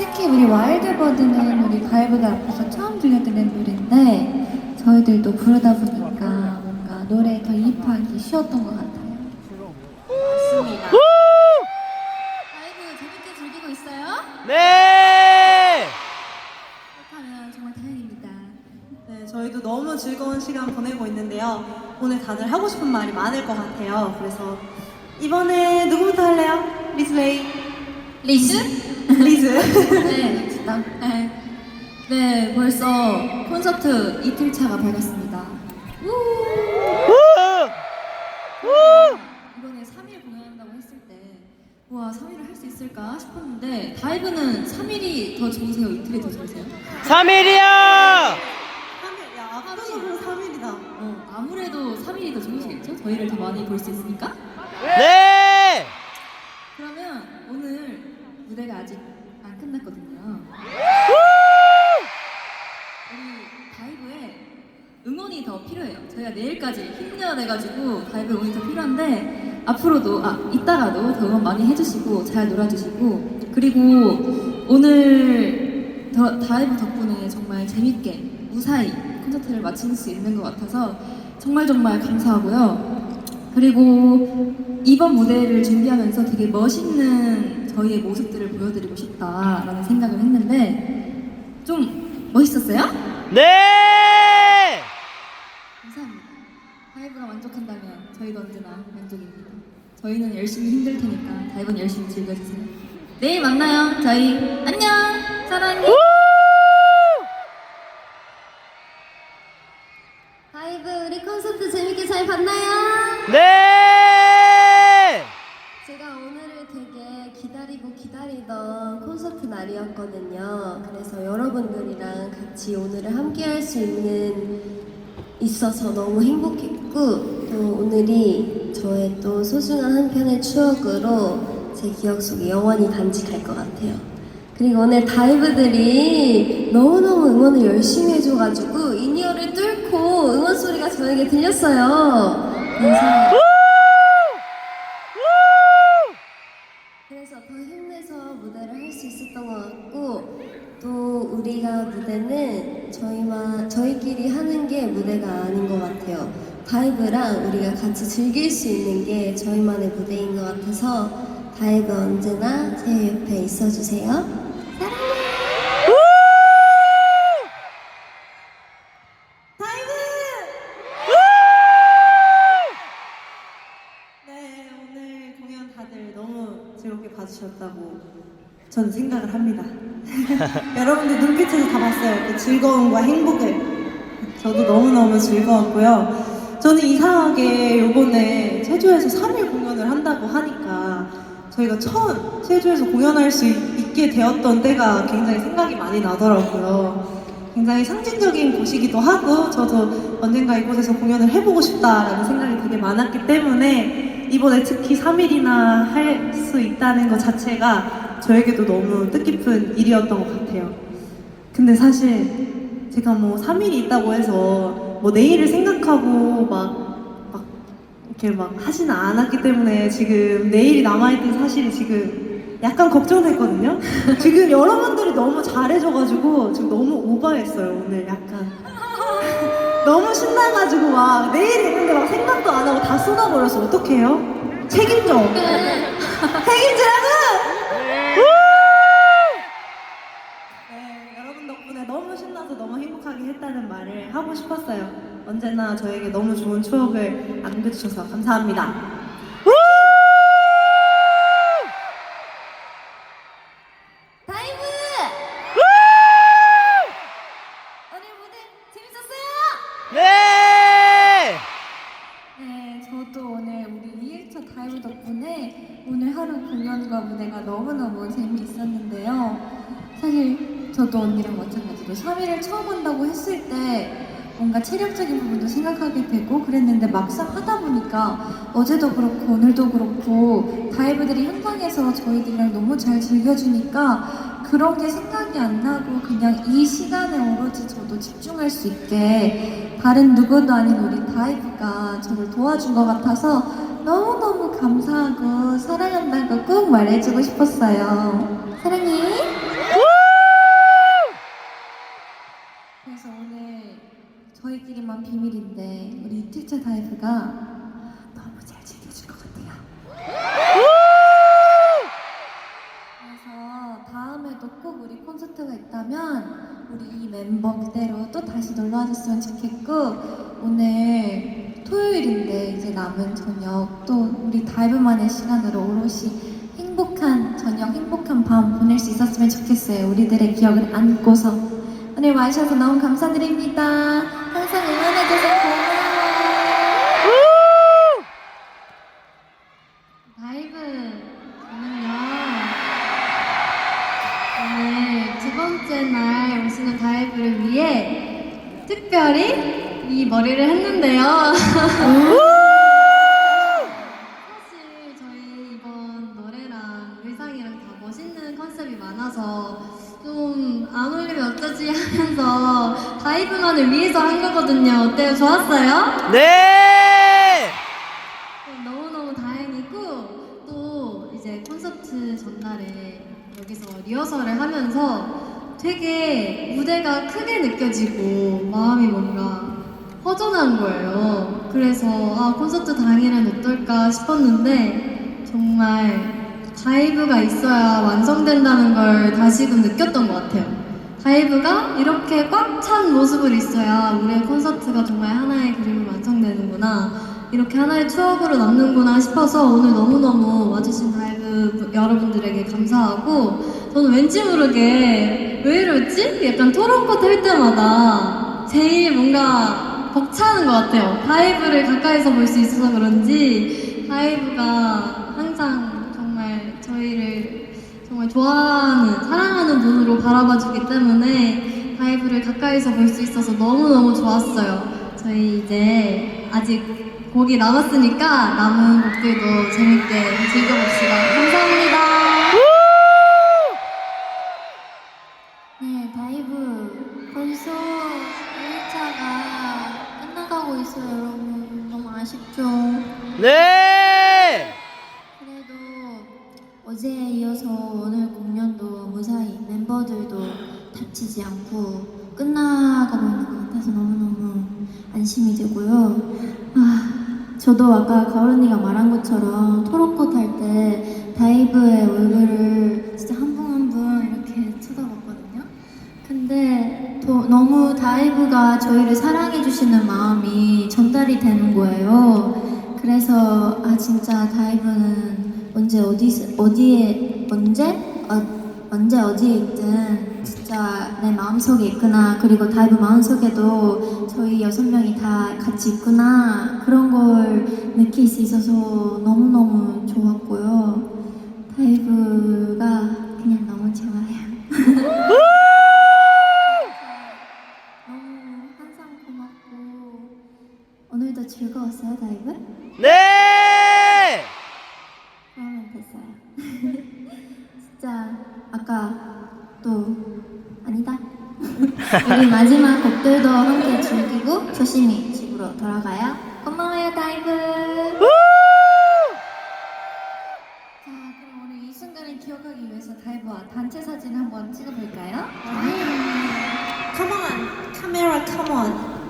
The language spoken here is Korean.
특히 우리 와일드버드는 우리 가이브들 앞에서 처음 들려드리는 노래인데 저희들도 부르다 보니까 뭔가 노래에 더 이입하기 쉬웠던 것 같아요. 맞습니다. 가이브 재밌게 즐기고 있어요? 네! 그렇다면 정말 다행입니다. 네, 저희도 너무 즐거운 시간 보내고 있는데요. 오늘 다들 하고 싶은 말이 많을 것 같아요. 그래서 이번에 누구부터 할래요? 리즈웨이. 리즈? 리즈. 네, 진짜. 네. 네, 벌써 콘서트 이틀차가 밝았습니다. 우! 이번에 3일 공연한다고 했을 때, 와, 3일을 할 수 있을까 싶었는데, 다이브는 3일이 더 좋으세요? 이틀이 더 좋으세요? 3일이야! 3일, 야, 압도적으로 3일이다. 어, 아무래도 3일이 더 좋으시겠죠? 저희를 더 많이 볼 수 있으니까? 네! 그러면 오늘 무대가 아직 안 끝났거든요. 우리 다이브에 응원이 더 필요해요. 저희가 내일까지 힘내어내가지고 다이브 응원이 더 필요한데 앞으로도 아 이따가도 더 응원 많이 해주시고 잘 놀아주시고 그리고 오늘 더, 다이브 덕분에 정말 재밌게 무사히 콘서트를 마칠 수 있는 것 같아서 정말 정말 감사하고요. 그리고 이번 무대를 준비하면서 되게 멋있는 저희의 모습들을 보여드리고 싶다라는 생각을 했는데 좀 멋있었어요? 네! 감사합니다. 다이브가 만족한다면 저희도 언제나 만족입니다. 저희는 열심히 힘들 테니까 다이브는 열심히 즐겨주세요. 내일 만나요. 저희 안녕. 사랑해. 다이브 우리 콘서트 재밌게 잘 봤나요? 날이었거든요. 그래서 여러분들이랑 같이 오늘을 함께 할 수 있는 있어서 너무 행복했고 또 오늘이 저의 또 소중한 한 편의 추억으로 제 기억 속에 영원히 간직할 것 같아요. 그리고 오늘 다이브들이 너무너무 응원을 열심히 해줘가지고 인이어를 뚫고 응원 소리가 저에게 들렸어요. 그래서 있었던 것 같고 또 우리가 무대는 저희만 저희끼리 하는 게 무대가 아닌 것 같아요. 다이브랑 우리가 같이 즐길 수 있는 게 저희만의 무대인 것 같아서 다이브 언제나 제 옆에 있어주세요. 저는 생각을 합니다. 여러분들 눈빛에서 다 봤어요. 그 즐거움과 행복을. 저도 너무너무 즐거웠고요. 저는 이상하게 요번에 체조에서 3일 공연을 한다고 하니까 저희가 처음 체조에서 공연할 수 있- 있게 되었던 때가 굉장히 생각이 많이 나더라고요. 굉장히 상징적인 곳이기도 하고 저도 언젠가 이곳에서 공연을 해보고 싶다라는 생각이 되게 많았기 때문에 이번에 특히 3일이나 할 수 있다는 것 자체가 저에게도 너무 뜻깊은 일이었던 것 같아요. 근데 사실 제가 뭐 3일이 있다고 해서 뭐 내일을 생각하고 막, 막 이렇게 막 하지는 않았기 때문에 지금 내일이 남아있던 사실이 지금 약간 걱정됐거든요. 지금 여러분들이 너무 잘해줘가지고 지금 너무 오버했어요 오늘 약간. 너무 신나가지고 막 내일 있는데 막 생각도 안 하고 다 쏟아버려서 어떡해요? 책임져. 책임지라고! 네, 여러분 덕분에 너무 신나서 너무 행복하게 했다는 말을 하고 싶었어요. 언제나 저에게 너무 좋은 추억을 안겨주셔서 감사합니다. 다이브! 오늘 무대 재밌었어요? 네! 네, 저도 오늘 우리 2일차 다이브 덕분에 오늘 하루 공연과 무대가 너무너무 재미있었는데요. 사실 저도 언니랑 마찬가지로 3일을 처음 한다고 했을 때 뭔가 체력적인 부분도 생각하게 되고 그랬는데 막상 하다 보니까 어제도 그렇고 오늘도 그렇고 다이브들이 현장에서 저희들이랑 너무 잘 즐겨주니까 그런 게 생각이 안 나고 그냥 이 시간에 오로지 저도 집중할 수 있게 다른 누구도 아닌 우리 다이브가 저를 도와준 것 같아서 너무너무 감사하고 사랑한다고 꼭 말해주고 싶었어요. 사랑해. 그래서 오늘 저희끼리만 비밀인데 우리 이틀차 다이브가 너무 잘 지켜줄 것 같아요. 그래서 다음에도 꼭 우리 콘서트가 있다면 우리 이 멤버 그대로 또 다시 놀러 와줬으면 좋겠고 오늘 토요일인데 이제 남은 저녁 또 우리 다이브만의 시간으로 오롯이 행복한 저녁, 행복한 밤 보낼 수 있었으면 좋겠어요. 우리들의 기억을 안고서 오늘 와주셔서 너무 감사드립니다. 항상 응원해줘서 고마워요. 다이브 저는요 오늘 두 번째 날 오시는 다이브를 위해 특별히 이 머리를 했는데요. 사실 저희 이번 노래랑 의상이랑 다 멋있는 컨셉이 많아서 좀 안 어울리면 어쩌지 하면서 다이브만을 위해서 한 거거든요. 어때요? 좋았어요? 네! 너무너무 다행이고 또 이제 콘서트 전날에 여기서 리허설을 하면서 되게 무대가 크게 느껴지고 마음이 뭔가 허전한 거예요. 그래서 아 콘서트 당일은 어떨까 싶었는데 정말 다이브가 있어야 완성된다는 걸 다시금 느꼈던 것 같아요. 다이브가 이렇게 꽉 찬 모습을 있어야 우리의 콘서트가 정말 하나의 그림이 완성되는구나. 이렇게 하나의 추억으로 남는구나 싶어서 오늘 너무너무 와주신 다이브 여러분들에게 감사하고 저는 왠지 모르게 왜 이러지? 약간 토론코트 할 때마다 제일 뭔가 벅차는 것 같아요. 다이브를 가까이서 볼 수 있어서 그런지 다이브가 항상 정말 저희를 정말 좋아하는, 사랑하는 눈으로 바라봐주기 때문에 다이브를 가까이서 볼 수 있어서 너무너무 좋았어요. 저희 이제 아직 곡이 남았으니까 남은 곡들도 재밌게 즐겨봅시다. 어제에 이어서 오늘 공연도 무사히 멤버들도 다치지 않고 끝나가고 있는 것 같아서 너무너무 안심이 되고요. 아, 저도 아까 가을 언니가 말한 것처럼 토론꽃 할때 다이브의 얼굴을 진짜 한 분 한 분 이렇게 쳐다봤거든요. 근데 또 너무 다이브가 저희를 사랑해주시는 마음이 전달이 되는 거예요. 그래서 아 진짜 다이브는 언제 어디 어디에 언제 어, 언제 어디에 있든 진짜 내 마음속에 있구나 그리고 다이브 마음속에도 저희 여섯 명이 다 같이 있구나 그런 걸 느낄 수 있어서 너무 너무 좋았고요. 다이브가 그냥 너무 좋아요. 너무 항상 고맙고 오늘도 즐거웠어요 다이브? 우리 마지막 곡들도 함께 즐기고 조심히 집으로 돌아가요. 고마워요, 다이브. 자, 그럼 오늘 이 순간을 기억하기 위해서 다이브와 단체 사진 한번 찍어볼까요? 아, come on, camera, come on.